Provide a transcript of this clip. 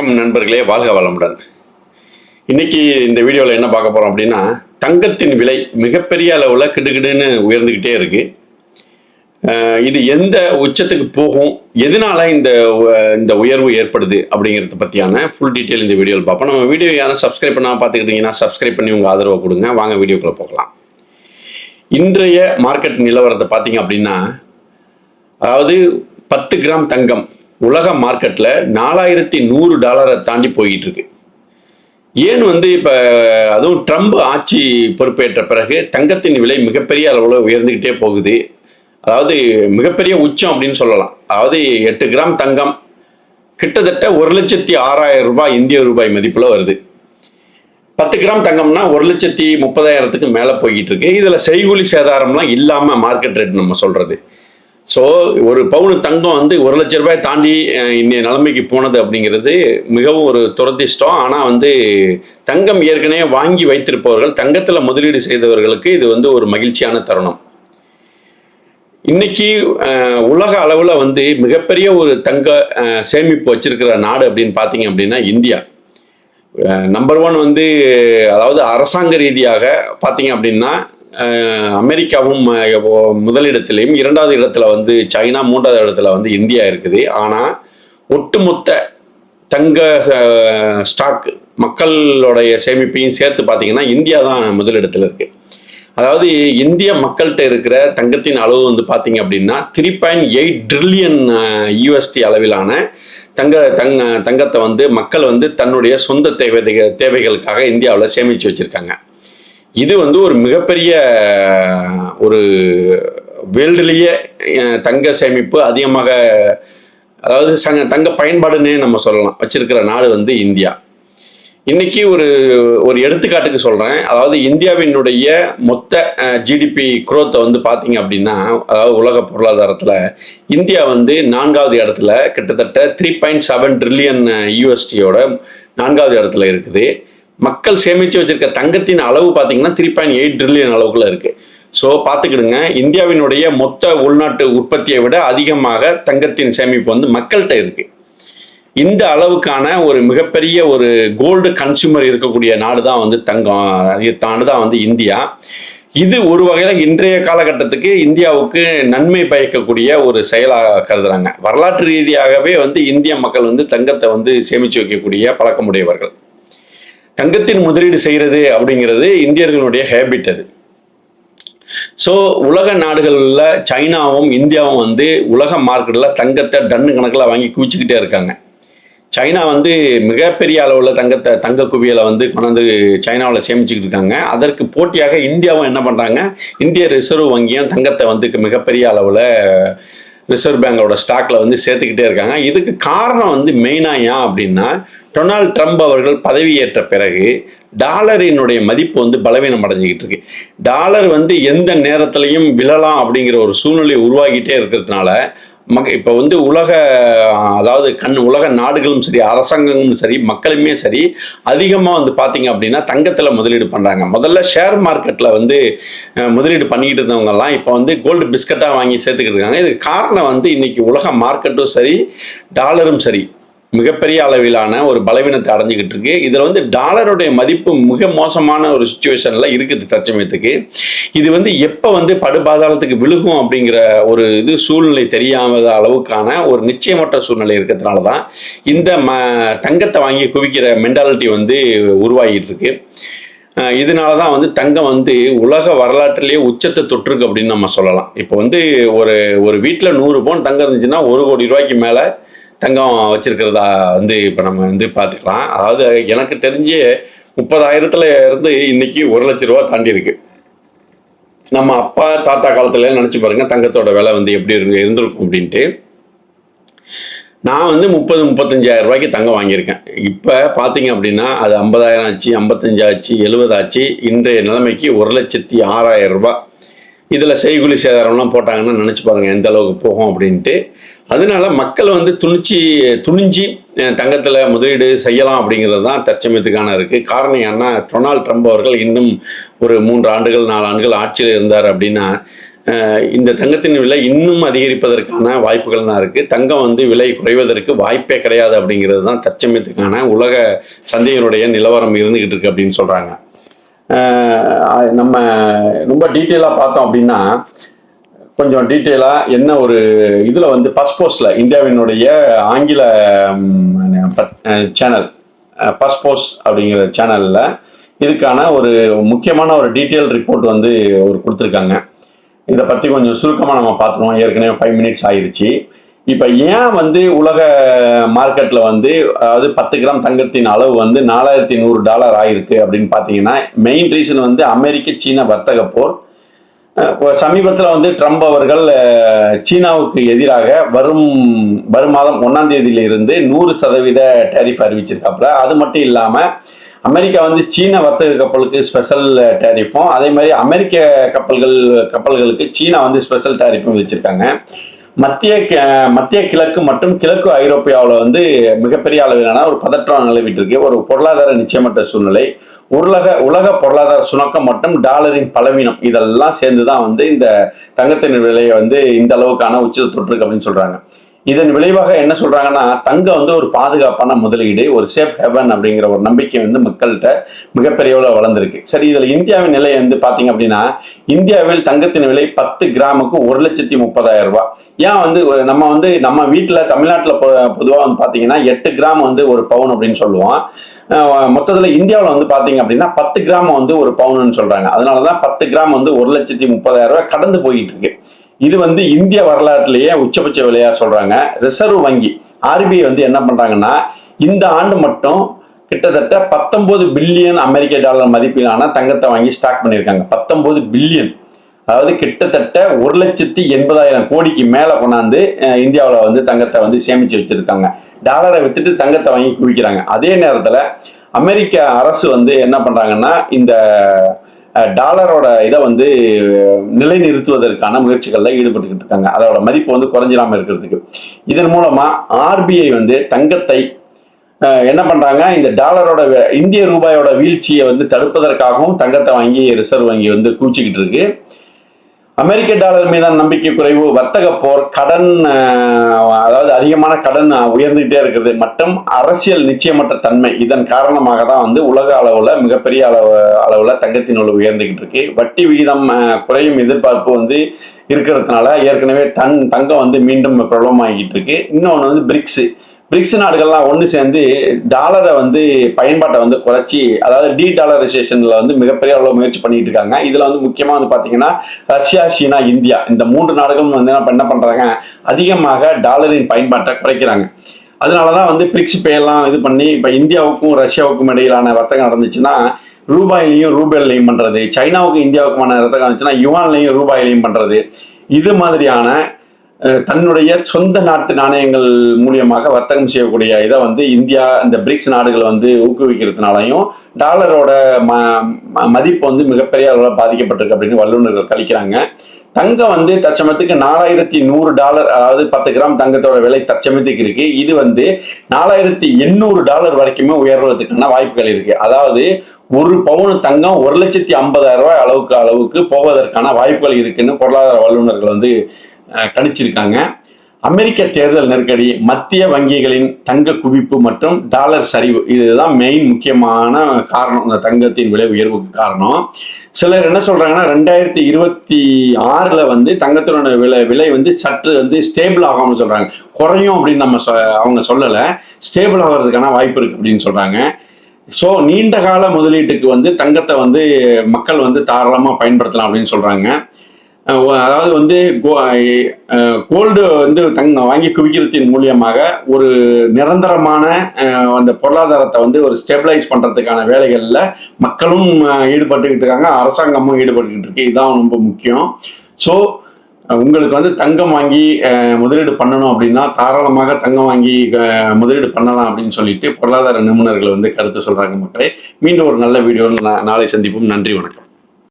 வணக்கம் நண்பர்களே வாழ்க வளமுடன். இன்னைக்கு இந்த வீடியோவில் என்ன பார்க்க போறோம் அப்படின்னா தங்கத்தின் விலை மிகப்பெரிய அளவில் கிடுகிடுன்னு உயர்ந்துக்கிட்டே இருக்கு. இது எந்த உச்சத்துக்கு போகும் எதனால இந்த இந்த உயர்வு ஏற்படுது அப்படிங்கிறத பற்றியான ஃபுல் டீட்டெயில் இந்த வீடியோவில் பார்ப்போம். நம்ம வீடியோ யாரும் சப்ஸ்கிரைப் பண்ணாமல் பார்த்துக்கிட்டீங்கன்னா சப்ஸ்கிரைப் பண்ணி உங்கள் ஆதரவை கொடுங்க. வாங்க வீடியோக்குள்ளே போகலாம். இன்றைய மார்க்கெட் நிலவரத்தை பார்த்தீங்க அப்படின்னா அதாவது பத்து கிராம் தங்கம் உலக மார்க்கெட்டில் நாலாயிரத்தி நூறு டாலரை தாண்டி போய்கிட்டு இருக்கு. ஏன் வந்து இப்போ அதுவும் ட்ரம்ப் ஆட்சி பொறுப்பேற்ற பிறகு தங்கத்தின் விலை மிகப்பெரிய அளவில் உயர்ந்துக்கிட்டே போகுது. அதாவது மிகப்பெரிய உச்சம் அப்படின்னு சொல்லலாம். அதாவது எட்டு கிராம் தங்கம் கிட்டத்தட்ட ஒரு லட்சத்தி ஆறாயிரம் ரூபாய் இந்திய ரூபாய் மதிப்பில் வருது. பத்து கிராம் தங்கம்னா ஒரு லட்சத்தி முப்பதாயிரத்துக்கு மேலே போய்கிட்டு இருக்கு. இதில் செய்கூலி சேதாரம்லாம் இல்லாமல் மார்க்கெட் ரேட் நம்ம சொல்கிறது ஸோ ஒரு பவுனு தங்கம் வந்து ஒரு லட்ச ரூபாய் தாண்டி இன்னைய நிலைமைக்கு போனது அப்படிங்கிறது மிகவும் ஒரு துரதிஷ்டம் ஆனால் வந்து தங்கம் ஏற்கனவே வாங்கி வைத்திருப்பவர்கள் தங்கத்தில் முதலீடு செய்தவர்களுக்கு இது வந்து ஒரு மகிழ்ச்சியான தருணம். இன்னைக்கு உலக அளவில் வந்து மிகப்பெரிய ஒரு தங்க சேமிப்பு வச்சிருக்கிற நாடு அப்படின்னு பார்த்தீங்க அப்படின்னா இந்தியா. நம்பர் ஒன் வந்து அதாவது அரசாங்க ரீதியாக பார்த்தீங்க அப்படின்னா அமெரிக்காவும் முதலிடத்திலையும் இரண்டாவது இடத்துல வந்து சைனா மூன்றாவது இடத்துல வந்து இந்தியா இருக்குது. ஆனால் ஒட்டுமொத்த தங்க ஸ்டாக் மக்களுடைய சேமிப்பையும் சேர்த்து பார்த்தீங்கன்னா இந்தியா தான் முதலிடத்தில் இருக்குது அதாவது இந்திய மக்கள்கிட்ட இருக்கிற தங்கத்தின் அளவு வந்து பார்த்தீங்க அப்படின்னா three point eight trillion USD அளவிலான தங்க தங்க தங்கத்தை வந்து மக்கள் வந்து தன்னுடைய சொந்த தேவை தேவைகளுக்காக இந்தியாவில் சேமித்து வச்சுருக்காங்க. இது வந்து ஒரு மிகப்பெரிய ஒரு வேல்டுலேயே தங்க சேமிப்பு அதிகமாக அதாவது சங்க தங்க பயன்பாடுன்னே நம்ம சொல்லலாம். வச்சிருக்கிற நாடு வந்து இந்தியா. இன்னைக்கு ஒரு ஒரு எடுத்துக்காட்டுக்கு சொல்கிறேன் அதாவது இந்தியாவினுடைய மொத்த ஜிடிபி குரோத்தை வந்து பார்த்தீங்க அப்படின்னா அதாவது உலக பொருளாதாரத்தில் இந்தியா வந்து நான்காவது இடத்துல கிட்டத்தட்ட த்ரீ பாயிண்ட் செவன் ட்ரில்லியன் யூஎஸ்டியோட நான்காவது இடத்துல இருக்குது. மக்கள் சேமித்து வச்சிருக்க தங்கத்தின் அளவு பார்த்தீங்கன்னா த்ரீ பாயிண்ட் எயிட் ட்ரில்லியன் அளவுக்குள்ள இருக்குது ஸோ பார்த்துக்கிடுங்க. இந்தியாவினுடைய மொத்த உள்நாட்டு உற்பத்தியை விட அதிகமாக தங்கத்தின் சேமிப்பு வந்து மக்கள்கிட்ட இருக்குது இந்த அளவுக்கான ஒரு மிகப்பெரிய ஒரு கோல்டு கன்சியூமர் இருக்கக்கூடிய நாடு தான் வந்து தங்கம் நாடு தான் வந்து இந்தியா. இது ஒரு வகையில் இன்றைய காலகட்டத்துக்கு இந்தியாவுக்கு நன்மை பயக்கக்கூடிய ஒரு செயலாக கருதுறாங்க. வரலாற்று ரீதியாகவே வந்து இந்திய மக்கள் வந்து தங்கத்தை வந்து சேமித்து வைக்கக்கூடிய பழக்கமுடையவர்கள். தங்கத்தின் முதலீடு செய்கிறது அப்படிங்கிறது இந்தியர்களுடைய ஹேபிட் அது. ஸோ உலக நாடுகளில் சைனாவும் இந்தியாவும் வந்து உலக மார்க்கெட்டில் தங்கத்தை டன்னு கணக்கில் வாங்கி குவிச்சுக்கிட்டே இருக்காங்க. சைனா வந்து மிகப்பெரிய அளவில் தங்கத்தை தங்க குவியலை வந்து கொண்டாந்து சைனாவில் சேமிச்சுக்கிட்டு இருக்காங்க. அதற்கு போட்டியாக இந்தியாவும் என்ன பண்ணுறாங்க இந்திய ரிசர்வ் வங்கியும் தங்கத்தை வந்து மிகப்பெரிய அளவில் ரிசர்வ் பேங்கோட ஸ்டாக்ல வந்து சேர்த்துக்கிட்டே இருக்காங்க. இதுக்கு காரணம் வந்து மெயினாக ஏன் அப்படின்னா டொனால்ட் ட்ரம்ப் அவர்கள் பதவியேற்ற பிறகு டாலரினுடைய மதிப்பு வந்து பலவீனம் அடைஞ்சிக்கிட்டு இருக்கு. டாலர் வந்து எந்த நேரத்திலையும் விழலாம் அப்படிங்கிற ஒரு சூழ்நிலை உருவாகிட்டே இருக்கிறதுனால மக இப்போ வந்து உலக அதாவது கண் உலக நாடுகளும் சரி அரசாங்கங்களும் சரி மக்களுமே சரி அதிகமாக வந்து பார்த்தீங்க அப்படின்னா தங்கத்தில் முதலீடு பண்ணுறாங்க முதல்ல ஷேர் மார்க்கெட்டில் வந்து முதலீடு பண்ணிக்கிட்டு இருந்தவங்கலாம் இப்போ வந்து கோல்டு பிஸ்கட்டாக வாங்கி சேர்த்துக்கிட்டு இருக்காங்க. இதுக்கு காரணம் வந்து இன்றைக்கி உலக மார்க்கெட்டும் சரி டாலரும் சரி. மிகப்பெரிய அளவிலான ஒரு பலவீனத்தை அடைஞ்சிக்கிட்டு இருக்கு. இதில் வந்து டாலருடைய மதிப்பு மிக மோசமான ஒரு சுச்சுவேஷனில் இருக்குது தற்சமயத்துக்கு. இது வந்து எப்போ வந்து படுபாதாளத்துக்கு விழுகும் அப்படிங்கிற ஒரு இது சூழ்நிலை தெரியாத அளவுக்கான ஒரு நிச்சயமற்ற சூழ்நிலை இருக்கிறதுனால தான் இந்த ம தங்கத்தை வாங்கி குவிக்கிற மென்டாலிட்டி வந்து உருவாகிட்டு இருக்கு. இதனால தான் வந்து தங்கம் வந்து உலக வரலாற்றிலேயே உச்சத்தை தொற்றுருக்கு அப்படின்னு நம்ம சொல்லலாம். இப்போ வந்து ஒரு ஒரு வீட்டில் நூறு பவுன் தங்கம் இருந்துச்சுன்னா ஒரு கோடி ரூபாய்க்கு மேலே தங்கம் வச்சிருக்கிறதா வந்து இப்போ நம்ம வந்து பார்த்துக்கலாம். அதாவது எனக்கு தெரிஞ்சு முப்பதாயிரத்துல இருந்து இன்னைக்கு ஒரு லட்ச ரூபா தாண்டி இருக்கு. நம்ம அப்பா தாத்தா காலத்துல நினைச்சு பாருங்க தங்கத்தோட விலை வந்து எப்படி இருந்து இருந்திருக்கும் அப்படின்ட்டு. நான் வந்து முப்பது முப்பத்தஞ்சாயிரம் ரூபாய்க்கு தங்கம் வாங்கியிருக்கேன். இப்போ பார்த்தீங்க அப்படின்னா அது ஐம்பதாயிரம் ஆச்சு ஐம்பத்தஞ்சாச்சு எழுபதாச்சு இன்றைய நிலைமைக்கு ஒரு லட்சத்தி ஆறாயிரம் ரூபாய். இதில் செய்குலி சேதாரம்லாம் போட்டாங்கன்னா நினச்சி பாருங்கள் எந்த அளவுக்கு போகும் அப்படின்ட்டு. அதனால மக்கள் வந்து துணிச்சி துணிஞ்சி தங்கத்தில் முதலீடு செய்யலாம் அப்படிங்கிறது தான் தற்சமயத்துக்கான இருக்குது காரணம் என்ன டொனால்ட் ட்ரம்ப் அவர்கள் இன்னும் ஒரு மூன்று ஆண்டுகள் நாலு ஆண்டுகள் ஆட்சியில் இருந்தார் அப்படின்னா இந்த தங்கத்தின் விலை இன்னும் அதிகரிப்பதற்கான வாய்ப்புகள் தான் இருக்குது தங்கம் வந்து விலை குறைவதற்கு வாய்ப்பே கிடையாது அப்படிங்கிறது தான் தற்சமயத்துக்கான உலக சந்தையினுடைய நிலவரம் இருந்துக்கிட்டு இருக்கு அப்படின்னு சொல்கிறாங்க நம்ம ரொம்ப டீட்டெயிலாக பார்த்தோம் அப்படின்னா கொஞ்சம் டீட்டெயிலாக என்ன ஒரு இதில் வந்து பஸ்போஸில் இந்தியாவினுடைய ஆங்கில சேனல் பஸ்போஸ் அப்படிங்கிற சேனலில் இதுக்கான ஒரு முக்கியமான ஒரு டீட்டெயில் ரிப்போர்ட் வந்து ஒரு கொடுத்துருக்காங்க. இதை பற்றி கொஞ்சம் சுருக்கமாக நம்ம பார்த்துருவோம். ஏற்கனவே ஃபைவ் மினிட்ஸ் ஆயிடுச்சு இப்போ ஏன் வந்து உலக மார்க்கெட்டில் வந்து அதாவது பத்து கிராம் தங்கத்தின் அளவு வந்து நாலாயிரத்தி நூறு டாலர் ஆயிருக்கு அப்படின்னு பார்த்தீங்கன்னா மெயின் ரீசன் வந்து அமெரிக்க சீன வர்த்தக போர் சமீபத்தில் வந்து ட்ரம்ப் அவர்கள் சீனாவுக்கு எதிராக வரும் வரும் மாதம் ஒன்றாம் தேதியிலிருந்து நூறு சதவீத டேரிஃப் அறிவிச்சிருக்காப்புல. அது மட்டும் இல்லாமல் அமெரிக்கா வந்து சீன வர்த்தக கப்பலுக்கு ஸ்பெஷல் டேரிஃபும் அதே மாதிரி அமெரிக்க கப்பல்கள் கப்பல்களுக்கு சீனா வந்து ஸ்பெஷல் டேரிஃபும் வச்சுருக்காங்க மத்திய மத்திய கிழக்கு மற்றும் கிழக்கு ஐரோப்பியாவில் வந்து மிகப்பெரிய அளவிலான ஒரு பதற்றம் நிலவிட்டு இருக்கு. ஒரு பொருளாதார நிச்சயமற்ற சூழ்நிலை. உலக உலக பொருளாதார சுணக்கம் மற்றும் டாலரின் பலவீனம் இதெல்லாம் சேர்ந்து தான் வந்து இந்த தங்கத்தின் விலையை வந்து இந்த அளவுக்கான உச்சத்தை தொட்டிருக்கு அப்படின்னு சொல்றாங்க. இதன் விளைவாக என்ன சொல்றாங்கன்னா தங்கம் வந்து ஒரு பாதுகாப்பான முதலீடு ஒரு சேஃப் ஹெவன் அப்படிங்கிற ஒரு நம்பிக்கை வந்து மக்கள்கிட்ட மிகப்பெரிய அளவுல வளர்ந்துருக்கு. சரி இதில் இந்தியாவின் நிலை வந்து பார்த்தீங்க அப்படின்னா இந்தியாவில் தங்கத்தின் விலை பத்து கிராமுக்கு ஒரு லட்சத்தி முப்பதாயிரம் ரூபாய். ஏன் வந்து நம்ம வந்து நம்ம வீட்டில் தமிழ்நாட்டில் பொதுவாக வந்து பார்த்தீங்கன்னா எட்டு கிராம் வந்து ஒரு பவுன் அப்படின்னு சொல்லுவோம். மொத்தத்துல இந்தியாவில் வந்து பாத்தீங்க அப்படின்னா பத்து கிராம் வந்து ஒரு பவுனுன்னு சொல்றாங்க. அதனாலதான் பத்து கிராம் வந்து ஒரு லட்சத்தி முப்பதாயிரம் ரூபாய் கடந்து போயிட்டு இருக்கு. இது வந்து இந்திய வரலாற்றிலேயே உச்சபட்ச விலையா சொல்றாங்க. ரிசர்வ் வங்கி ஆர்பிஐ வந்து என்ன பண்றாங்கன்னா இந்த ஆண்டு மட்டும் கிட்டத்தட்ட பத்தொன்பது பில்லியன் அமெரிக்க டாலர் மதிப்பிலான தங்கத்தை வாங்கி ஸ்டாக் பண்ணியிருக்காங்க. பத்தொன்பது பில்லியன். அதாவது கிட்டத்தட்ட ஒரு லட்சத்தி எண்பதாயிரம் கோடிக்கு மேல கொண்டாந்து இந்தியாவில் வந்து தங்கத்தை வந்து சேமிச்சு வச்சிருக்காங்க. டாலரை வித்துட்டு தங்கத்தை வாங்கி குவிக்கிறாங்க. அதே நேரத்தில் அமெரிக்க அரசு வந்து என்ன பண்ணுறாங்கன்னா இந்த டாலரோட இதை வந்து நிலைநிறுத்துவதற்கான முயற்சிகளில் ஈடுபட்டுக்கிட்டு இருக்காங்க. அதோட மதிப்பு வந்து குறைஞ்சிடாமல் இருக்கிறதுக்கு. இதன் மூலமாக ஆர்பிஐ வந்து தங்கத்தை என்ன பண்ணுறாங்க இந்த டாலரோட இந்திய ரூபாயோட வீழ்ச்சியை வந்து தடுப்பதற்காகவும் தங்கத்தை வாங்கி ரிசர்வ் வங்கி வந்து குவிச்சிக்கிட்டு இருக்குது அமெரிக்க டாலர் மீதான நம்பிக்கை குறைவு வர்த்தக போர் கடன் அதாவது அதிகமான கடன் உயர்ந்துகிட்டே இருக்கிறது மற்றும் அரசியல் நிச்சயமற்ற தன்மை. இதன் காரணமாக தான் வந்து உலக அளவில் மிகப்பெரிய அளவு அளவில் தங்கத்தின் அளவு உயர்ந்துகிட்டு இருக்கு. வட்டி விகிதம் குறையும் எதிர்பார்ப்பு வந்து இருக்கிறதுனால ஏற்கனவே தன் தங்கம் வந்து மீண்டும் பிரபலமாகிட்டு இருக்கு. இன்னொன்று வந்து பிரிக்ஸ் பிரிக்ஸ் நாடுகள்லாம் ஒன்று சேர்ந்து டாலரை வந்து பயன்பாட்டை வந்து குறைச்சி அதாவது டி டாலரைசேஷனில் வந்து மிகப்பெரிய அளவு முயற்சி பண்ணிட்டு இருக்காங்க. இதில் வந்து முக்கியமாக வந்து பார்த்தீங்கன்னா ரஷ்யா சீனா இந்தியா இந்த மூன்று நாடுகளும் வந்து என்ன என்ன பண்ணுறாங்க அதிகமாக டாலரின் பயன்பாட்டை குறைக்கிறாங்க. அதனால தான் வந்து பிரிக்ஸ் பேலாம் இது பண்ணி இப்போ இந்தியாவுக்கும் ரஷ்யாவுக்கும் இடையிலான வர்த்தகம் நடந்துச்சுன்னா ரூபாயிலையும் ரூபாயிலையும் பண்ணுறது சைனாவுக்கும் இந்தியாவுக்குமான வர்த்தகம் இருந்துச்சுன்னா யுவான்லையும் ரூபாயிலையும் பண்ணுறது இது மாதிரியான தன்னுடைய சொந்த நாட்டு நாணயங்கள் மூலியமாக வர்த்தகம் செய்யக்கூடிய இதை வந்து இந்தியா இந்த பிரிக்ஸ் நாடுகள் வந்து ஊக்குவிக்கிறதுனாலையும் டாலரோட ம ம- மதிப்பு வந்து மிகப்பெரிய அளவில் பாதிக்கப்பட்டிருக்கு அப்படின்னு வல்லுநர்கள் கழிக்கிறாங்க. தங்கம் வந்து தற்சமயத்துக்கு நாலாயிரத்தி நூறு டாலர் அதாவது பத்து கிராம் தங்கத்தோட விலை தற்சமயத்துக்கு இருக்கு. இது வந்து நாலாயிரத்தி எண்ணூறு டாலர் வரைக்குமே உயர்வதற்கான வாய்ப்புகள் இருக்கு. அதாவது ஒரு பவுன் தங்கம் ஒரு லட்சத்தி ஐம்பதாயிரம் ரூபாய் அளவுக்கு அளவுக்கு போவதற்கான வாய்ப்புகள் இருக்குன்னு பொருளாதார வல்லுநர்கள் வந்து கணிச்சிருக்காங்க. அமெரிக்க தேர்தல் நெருக்கடி மத்திய வங்கிகளின் தங்க குவிப்பு மற்றும் டாலர் சரிவு இதுதான் மெயின் முக்கியமான காரணம். இந்த தங்கத்தின் விலை உயர்வுக்கு காரணம். சிலர் என்ன சொல்றாங்கன்னா ரெண்டாயிரத்தி இருபத்தி ஆறுல வந்து தங்கத்தினோட விலை விலை வந்து சற்று வந்து ஸ்டேபிள் ஆகும்னு சொல்றாங்க. குறையும் அப்படின்னு நம்ம சொ- அவங்க சொல்லலை. ஸ்டேபிள் ஆகிறதுக்கான வாய்ப்பு இருக்கு அப்படின்னு சொல்றாங்க. ஸோ நீண்ட கால முதலீட்டுக்கு வந்து தங்கத்தை வந்து மக்கள் வந்து தாராளமாக பயன்படுத்தலாம் அப்படின்னு சொல்றாங்க. அதாவது வந்து கோல்டு வந்து தங்க வாங்கி குவிக்கிறதின் மூலியமாக ஒரு நிரந்தரமான அந்த பொருளாதாரத்தை வந்து ஒரு ஸ்டெபிளைஸ் பண்ணுறதுக்கான வேலைகளில் மக்களும் ஈடுபட்டுக்கிட்டு இருக்காங்க. அரசாங்கமும் ஈடுபட்டுக்கிட்டு இருக்கு. இதுதான் ரொம்ப முக்கியம். ஸோ உங்களுக்கு வந்து தங்கம் வாங்கி முதலீடு பண்ணணும் அப்படின்னா தாராளமாக தங்கம் வாங்கி முதலீடு பண்ணலாம் அப்படின்னு சொல்லிட்டு பொருளாதார நிபுணர்கள் வந்து கருத்து சொல்கிறாங்க மக்களே. மீண்டும் ஒரு நல்ல வீடியோ நாளை சந்திப்போம். நன்றி வணக்கம்.